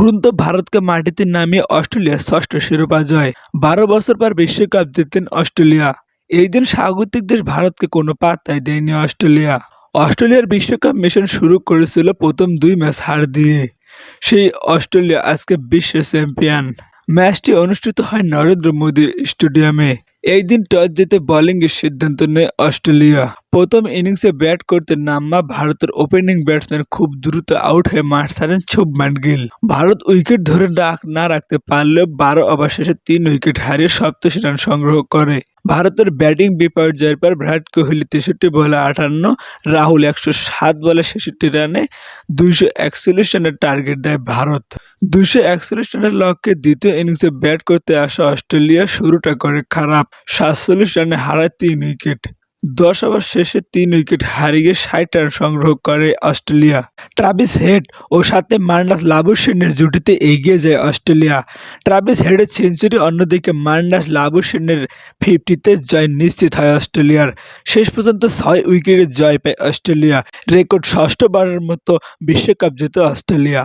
উড়ন্ত ভারতকে মাটিতে নামিয়ে অস্ট্রেলিয়ার ষষ্ঠ শিরোপা জয়। বারো বছর পর বিশ্বকাপ জিতেন অস্ট্রেলিয়া। এই দিন স্বাগতিক দেশ ভারতকে কোনো পাত্তাই দেয়নি অস্ট্রেলিয়া। অস্ট্রেলিয়ার বিশ্বকাপ মিশন শুরু করেছিল প্রথম দুই ম্যাচ হার দিয়ে। সেই অস্ট্রেলিয়া আজকে বিশ্ব চ্যাম্পিয়ন। ম্যাচটি অনুষ্ঠিত হয় নরেন্দ্র মোদী স্টেডিয়ামে। এই দিন টস জিতে বোলিংয়ের সিদ্ধান্ত নেয় অস্ট্রেলিয়া। প্রথম ইনিংসে ব্যাট করতে নাম্মা ভারতের ওপেনিং ব্যাটসম্যান খুব দ্রুত আউট হয়ে মাঠ ছাড়েন শুভমান গিল ভারত উইকেট ধরে রাখ- না রাখতে পারলেও বারো ওভার শেষে তিন উইকেট হারিয়ে সপ্তাশি রান সংগ্রহ করে। ভারতের ব্যাটিং বিপর্যয়ের পর বিরাট কোহলি তেষট্টি বলে আটান্ন, রাহুল একশো সাত বলে ছেষট্টি রানে দুইশো একচল্লিশ রানের টার্গেট দেয় ভারত। দুইশো একচল্লিশ রানের লক্ষ্যে দ্বিতীয় ইনিংসে ব্যাট করতে আসা অস্ট্রেলিয়া শুরুটা করে খারাপ, সাতচল্লিশ রানে হারায় তিন উইকেট। দশ ওভার শেষে তিন উইকেট হারিয়ে ষাট রান সংগ্রহ করে অস্ট্রেলিয়া। ট্রাভিস হেড ও সাথে মার্নাস লাবুসেনের জুটিতে এগিয়ে যায় অস্ট্রেলিয়া। ট্রাভিস হেডের সেঞ্চুরি অন্যদিকে মার্নাস লাবুসেনের ফিফটিতে জয় নিশ্চিত হয় অস্ট্রেলিয়ার। শেষ পর্যন্ত ছয় উইকেটে জয় পায় অস্ট্রেলিয়া। রেকর্ড ষষ্ঠবারের মতো বিশ্বকাপ জেতে অস্ট্রেলিয়া।